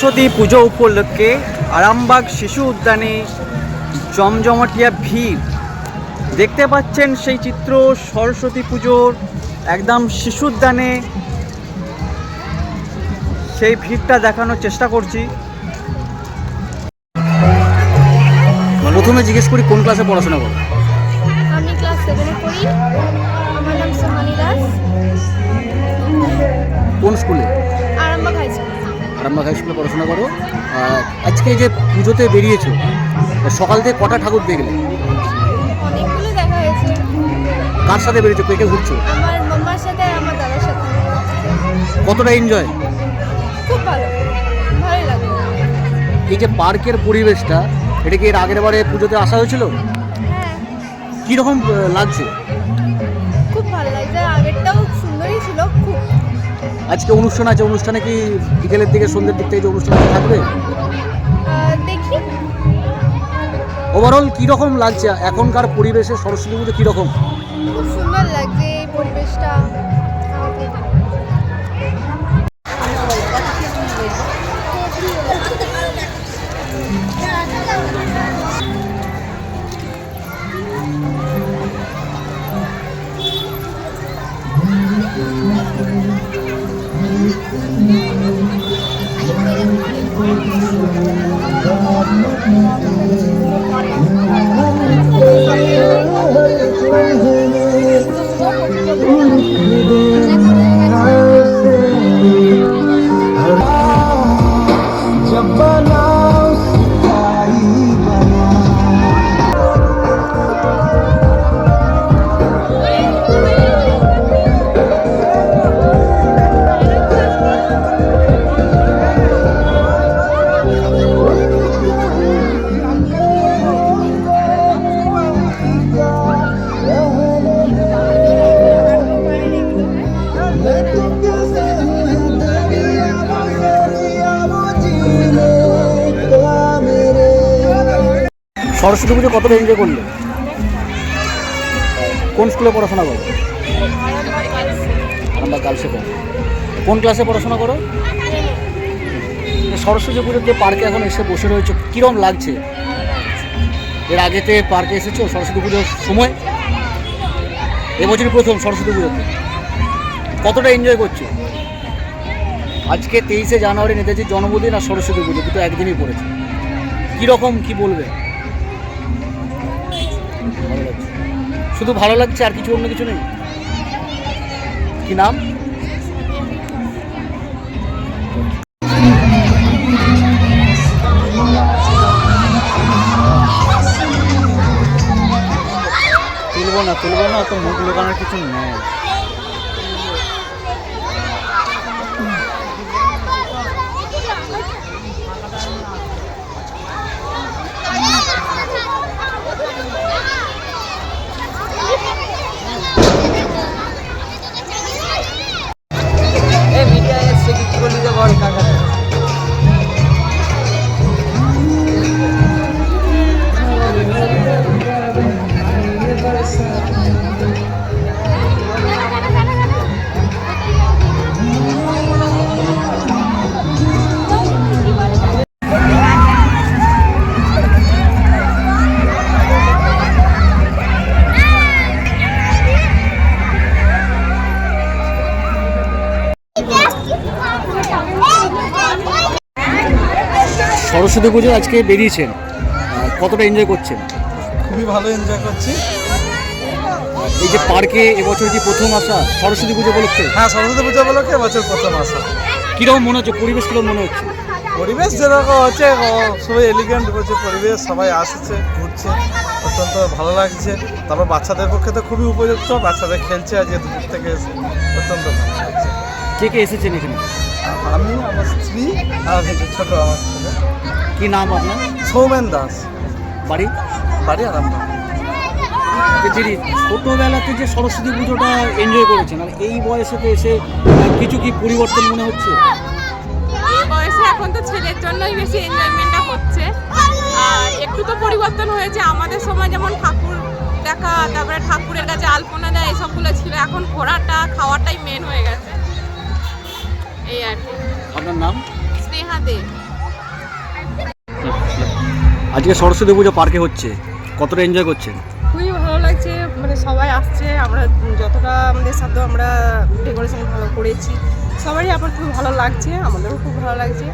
সরস্বতী পুজো উপলক্ষে আরামবাগ শিশু উদ্যানে জমজমাটিয়া ভিড়। দেখতে পাচ্ছেন সেই চিত্র সরস্বতী পুজোর একদম শিশু উদ্যানে। সেই ভিড়টা দেখানোর চেষ্টা করছি। প্রথমে জিজ্ঞেস করি কোন ক্লাসে পড়াশোনা করো? আমি ক্লাস সেভেনে পড়ি। আমার নাম সোহানি দাস। কোন স্কুলে Arambagh high school Arambagh high স্কুলে পড়াশোনা করো। আজকে যে পুজোতে বেরিয়েছো সকাল থেকে কটা ঠাকুর দেখলে? কার সাথে বেরিয়েছো? কে কে ঘুরছো? আমার মাম্মার সাথে আমার দাদার সাথে। কতটা এনজয় খুব ভালো। লাগে। এই যে পার্কের পরিবেশটা এটা কি এর আগের বারে পুজোতে আসা হয়েছিল? হ্যাঁ। কীরকম লাগছে? খুব ভালো লাগছে। আগেরটাও সুন্দরই ছিল খুব আজকে অনুষ্ঠান আছে অনুষ্ঠানে কি বিকেলের দিকে সন্ধ্যের দিক থেকে যে অনুষ্ঠান থাকবে? দেখি। ওভারঅল কীরকম লাগছে? এখনকার পরিবেশে সরস্বতী পুজো কীরকম খুব সুন্দর লাগছে এই পরিবেশটা। আমাকে जब Rabbana সরস্বতী পুজো কতটা এনজয় করলে? কোন স্কুলে পড়াশোনা করো? আমরা গার্লসে কোন ক্লাসে পড়াশোনা করো? সরস্বতী পুজোর যে পার্কে এখন এসে বসে রয়েছে কীরকম লাগছে? এর আগেতে পার্কে এসেছ সরস্বতী পুজোর সময়? এবছরই প্রথম সরস্বতী পুজোতে। কতটা এনজয় করছ? আজকে তেইশে জানুয়ারি নেতাজির জন্মদিন আর সরস্বতী পুজো, দুটো একদিনই পড়েছে। কীরকম, কী বলবে? শুধু ভালো লাগছে আর কিছু অন্য কিছু নেই? কি নাম? তুলবো না তুলবো না, তো মুখ লোকানোর কিছু নেই। সরস্বতী পুজো আজকে বেরিয়েছেন। কতটা এনজয় করছেন? খুবই ভালো এনজয় করছি। এই যে পার্কে এবছর কি প্রথম আসা সরস্বতী পুজো উপলক্ষে? হ্যাঁ সরস্বতী পুজো উপলক্ষে এবছর প্রথম আসা। কীরকম মনে হচ্ছে? পরিবেশ কীরকম মনে হচ্ছে? পরিবেশ যেরকম হচ্ছে সবাই এলিগেন্ট হচ্ছে পরিবেশ সবাই আসছে ঘুরছে অত্যন্ত ভালো লাগছে। তারপর বাচ্চাদের পক্ষে তো খুবই উপযুক্ত বাচ্চাদের খেলছে আজকে দূর থেকে এসে অত্যন্ত ভালো লাগছে। কে কে এসেছেন এখানে? আমি আমার স্ত্রী আর ছোট আমার ছেলে। কি নাম আপনার? সৌমেন দাস। বাড়ি? বাড়ি আরামবাগ। যিনি ছোটোবেলাতে যে সরস্বতী পুজোটা এনজয় করেছেন আর এই বয়সেতে এসে কিছু কি পরিবর্তন মনে হচ্ছে? এই বয়সে এখন তো ছেলের জন্যই বেশি এনজয়মেন্টটা হচ্ছে। আর একটু তো পরিবর্তন হয়েছে। আমাদের সময় যেমন ঠাকুর দেখা তারপরে ঠাকুরের কাছে আলপনা দেয় এসবগুলো ছিল। এখন ঘোরাটা খাওয়াটাই মেন হয়ে গেছে। এই আর কি। আপনার নাম? স্নেহা দে। আজকে সরস্বতী পুজো পার্কে হচ্ছে। কতটা এনজয় করছেন? খুবই ভালো লাগছে মানে সবাই আসছে আমরা যতটা আমাদের সাধ্য আমরা ডেকোরেশন ভালো করেছি। সবারই আবার খুব ভালো লাগছে আমাদেরও খুব ভালো লাগছে।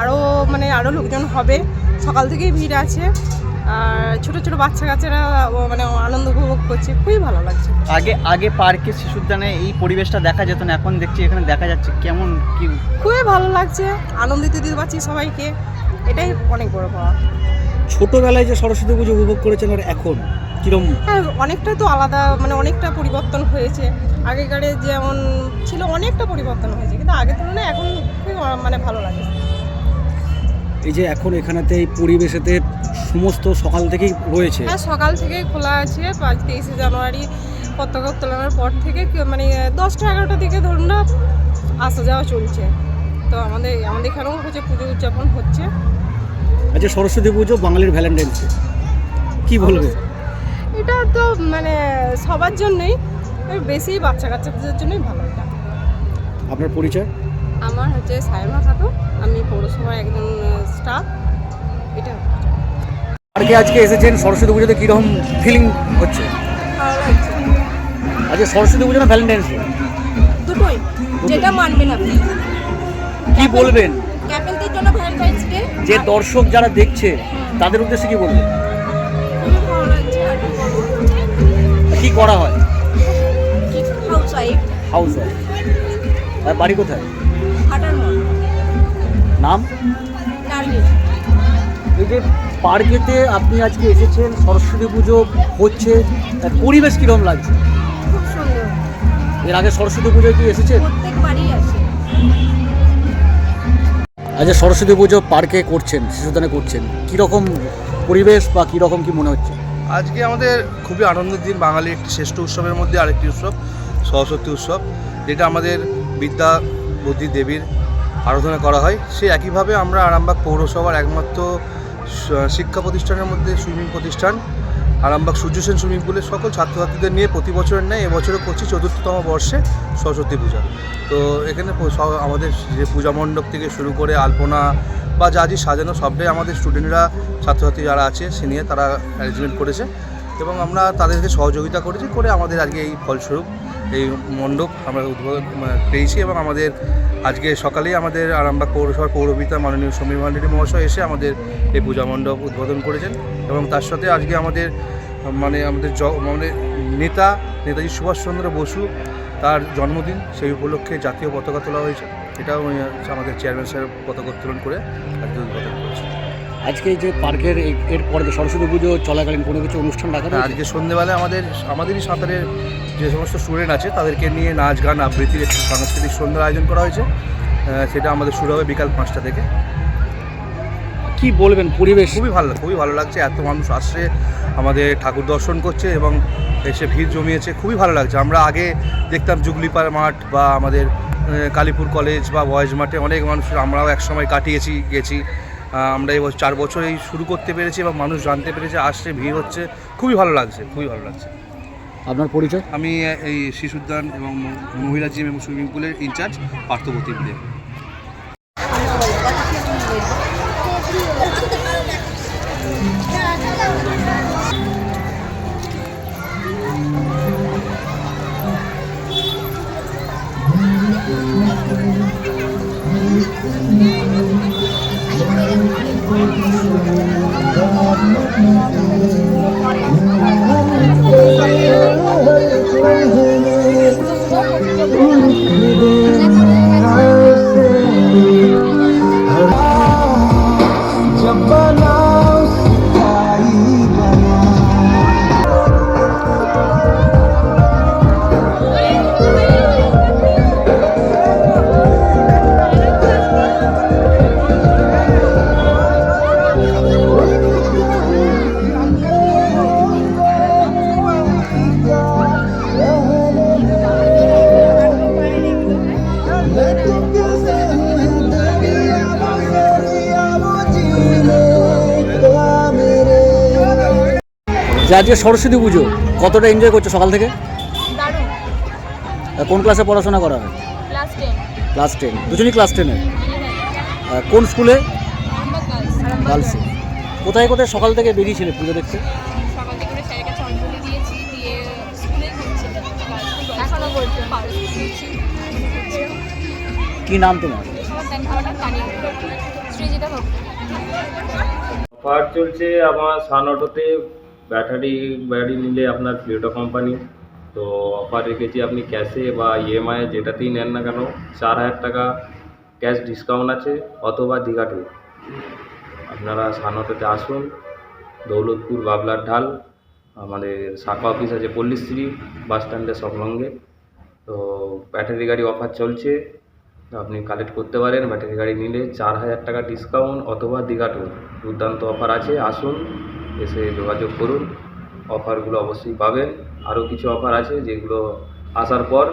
আরও মানে আরও লোকজন হবে সকাল থেকেই ভিড় আছে। আর ছোট ছোট বাচ্চা কাচ্চারা মানে আনন্দ উপভোগ করছে খুবই ভালো লাগছে। আগে আগে পার্কে শিশুদ্যানে এই পরিবেশটা দেখা যেত না এখন দেখছি এখানে দেখা যাচ্ছে কেমন কি খুবই ভালো লাগছে আনন্দিত দিতে পারছি সবাইকে এটাই অনেক বড় পাওয়া ছোটবেলায় যে সরস্বতী পুজো উপভোগ করেছেন আর এখন কিরম? হ্যাঁ অনেকটা তো আলাদা মানে অনেকটা পরিবর্তন হয়েছে। আগেকারে যেমন ছিল অনেকটা পরিবর্তন হয়েছে কিন্তু আগের তুলনায় এখন খুবই মানে ভালো লাগে। এই যে এখন এখানেতে এই পরিবেশেতে সমস্ত সকাল থেকেই রয়েছে। হ্যাঁ সকাল থেকে খোলা আছে পাঁচ তেইশে জানুয়ারি পতাকা উত্তোলনের পর থেকে মানে দশটা এগারোটা দিকে ধরুন না আসা যাওয়া চলছে। তো আমাদের আমাদের এখানেও হচ্ছে পুজো উদযাপন হচ্ছে। আজকে সরস্বতী পুজো বাঙালির ভ্যালেন্টাইন্স ডে কি বলবে? এটা তো মানে সবার জন্যই। বেশি বাচ্চা কাচ্চাদের জন্যই ভালো এটা। আপনার পরিচয়? আমার হচ্ছে সায়মা খাতুন। আমি পৌরসভার একজন স্টাফ এটা। পার্কে আজকে এসেছেন সরস্বতী পুজোতে কীরকম ফিলিং হচ্ছে? আজকে সরস্বতী পুজো না ভ্যালেন্টাইন্স ডে দুটোই। যেটা মানবেন আপনি। কি বলবেন? ক্যাপেলদের জন্য ভ্যালেন্টাইন্স ডে যে দর্শক যারা দেখছে তাদের উদ্দেশ্যে কি বলবেন? বলব কি করা হয়? হাউস ওয়াইফ হাউস ওয়াইফ আর বাড়ি কোথায়? নাম? এই যে পার্কেতে আপনি আজকে এসেছেন সরস্বতী পুজো হচ্ছে পরিবেশ কীরকম লাগছে? এর আগে সরস্বতী পুজোয় কি এসেছেন? প্রত্যেকবারই আসে আজকে সরস্বতী পুজো পার্কে করছেন, শিশুদানে করছেন, কীরকম পরিবেশ বা কীরকম কি মনে হচ্ছে? আজকে আমাদের খুবই আনন্দের দিন বাঙালির একটি শ্রেষ্ঠ উৎসবের মধ্যে আরেকটি উৎসব, সরস্বতী উৎসব, যেটা আমাদের বিদ্যা বুদ্ধি দেবীর আরাধনা করা হয়। সে একইভাবে আমরা আরামবাগ পৌরসভার একমাত্র শিক্ষা প্রতিষ্ঠানের মধ্যে সুইমিং প্রতিষ্ঠান আরামবাগ সূর্যসেন সুইমিং পুলের সকল ছাত্রছাত্রীদের নিয়ে প্রতি বছরের ন্যায় এবছরও করছি চতুর্থতম বর্ষে সরস্বতী পূজা। তো এখানে আমাদের যে পূজা মণ্ডপ থেকে শুরু করে আলপনা বা যা যে সাজানো সবটাই আমাদের স্টুডেন্টরা, ছাত্রছাত্রী যারা আছে সে নিয়ে তারা অ্যারেঞ্জমেন্ট করেছে এবং আমরা তাদেরকে সহযোগিতা করেছি করে আমাদের আজকে এই ফলস্বরূপ এই মণ্ডপ আমরা উদ্বোধন পেয়েছি এবং আমাদের আজকে সকালেই আমাদের আরামবাগ পৌরসভার পৌরপিতা মাননীয় সমীর ভান্ডারী মহাশয় এসে আমাদের এই পূজা মণ্ডপ উদ্বোধন করেছেন এবং তার সাথে আজকে আমাদের মানে আমাদের মানে নেতা, নেতাজি সুভাষচন্দ্র বসু তার জন্মদিন সেই উপলক্ষে জাতীয় পতাকা তোলা হয়েছে। এটাও আমাদের চেয়ারম্যান স্যার পতাকা উত্তোলন করে আজকে উদ্বোধন করেছে আজকে যে পার্কের এই- এর পরে যে সরস্বতী পুজো চলাকালীন কোনো কিছু অনুষ্ঠান রাখা আজকে সন্ধেবেলায় আমাদের আমাদেরই সাঁতারের যে সমস্ত স্টুডেন্ট আছে তাদেরকে নিয়ে নাচ গান আবৃত্তির একটি সাংস্কৃতিক সন্ধ্যার আয়োজন করা হয়েছে। সেটা আমাদের শুরু হবে বিকাল পাঁচটা থেকে। কি বলবেন পরিবেশ? খুবই ভালো খুবই ভালো লাগছে এত মানুষ আসছে আমাদের ঠাকুর দর্শন করছে এবং এসে ভিড় জমিয়েছে খুবই ভালো লাগছে। আমরা আগে দেখতাম জুগলিপাড় মাঠ বা আমাদের কালীপুর কলেজ বা বয়েজ মাঠে অনেক মানুষ আমরাও একসময় কাটিয়েছি গেছি। আমরা এই চার বছর এই শুরু করতে পেরেছি এবং মানুষ জানতে পেরেছে আসছে ভিড় হচ্ছে। খুবই ভালো লাগছে খুবই ভালো লাগছে। আপনার পরিচয়? আমি এই শিশুদ্যান এবং মহিলা জিম এবং সুইমিং পুলের ইনচার্জ পার্থবতী দেব যে আজকে সরস্বতী পুজো কতটা এনজয় করছ সকাল থেকে? দারুণ। কোন ক্লাসে পড়াশোনা করা হয়? ক্লাস টেন দুজনই ক্লাস টেনে কোন স্কুলে গার্লসে কোথায় কোথায় সকাল থেকে বেরিয়েছিলে পুজো দেখতে? কি নাম তোমার? অফার চলছে আমার সান অটোতে। ব্যাটারি ব্যাটারি নিলে আপনার প্লেটো কোম্পানি তো অফার রেখেছি আপনি ক্যাশে বা ইএমআই যেটাতেই নেন না কেন, চার হাজার টাকা ক্যাশ ডিসকাউন্ট আছে অথবা দীঘা ট্যুর আপনারা সান অটোতে আসুন, দৌলতপুর বাবলার ঢাল, আমাদের শাখা অফিস আছে পল্লীশ্রী বাস স্ট্যান্ডের সংলগ্নে তো ব্যাটারি গাড়ি অফার চলছে, আপনি কালেক্ট করতে পারেন, ব্যাটারি গাড়ি নিলে চার হাজার টাকা ডিসকাউন্ট অথবা দীঘা ট্যুর দুর্দান্ত অফার আছে, আসুন। এসে যোগাযোগ করুন। অফারগুলো অবশ্যই পাবেন। আরও কিছু অফার আছে যেগুলো আসার পর,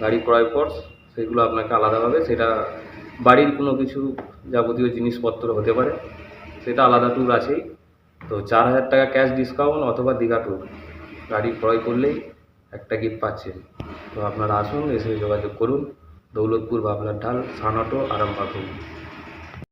গাড়ি ক্রয় পর, সেগুলো আপনাকে আলাদাভাবে, সেটা বাড়ির কোনো কিছু যাবতীয় জিনিসপত্র হতে পারে, সেটা আলাদা ট্যুর আছেই। তো চার হাজার টাকা ক্যাশ ডিসকাউন্ট অথবা দীঘা ট্যুর গাড়ি ক্রয় করলেই একটা গিফট পাচ্ছেন। তো আপনারা আসুন, এসে যোগাযোগ করুন। দৌলতপুর, বাবলার ঢাল সানাটো আরামবাগ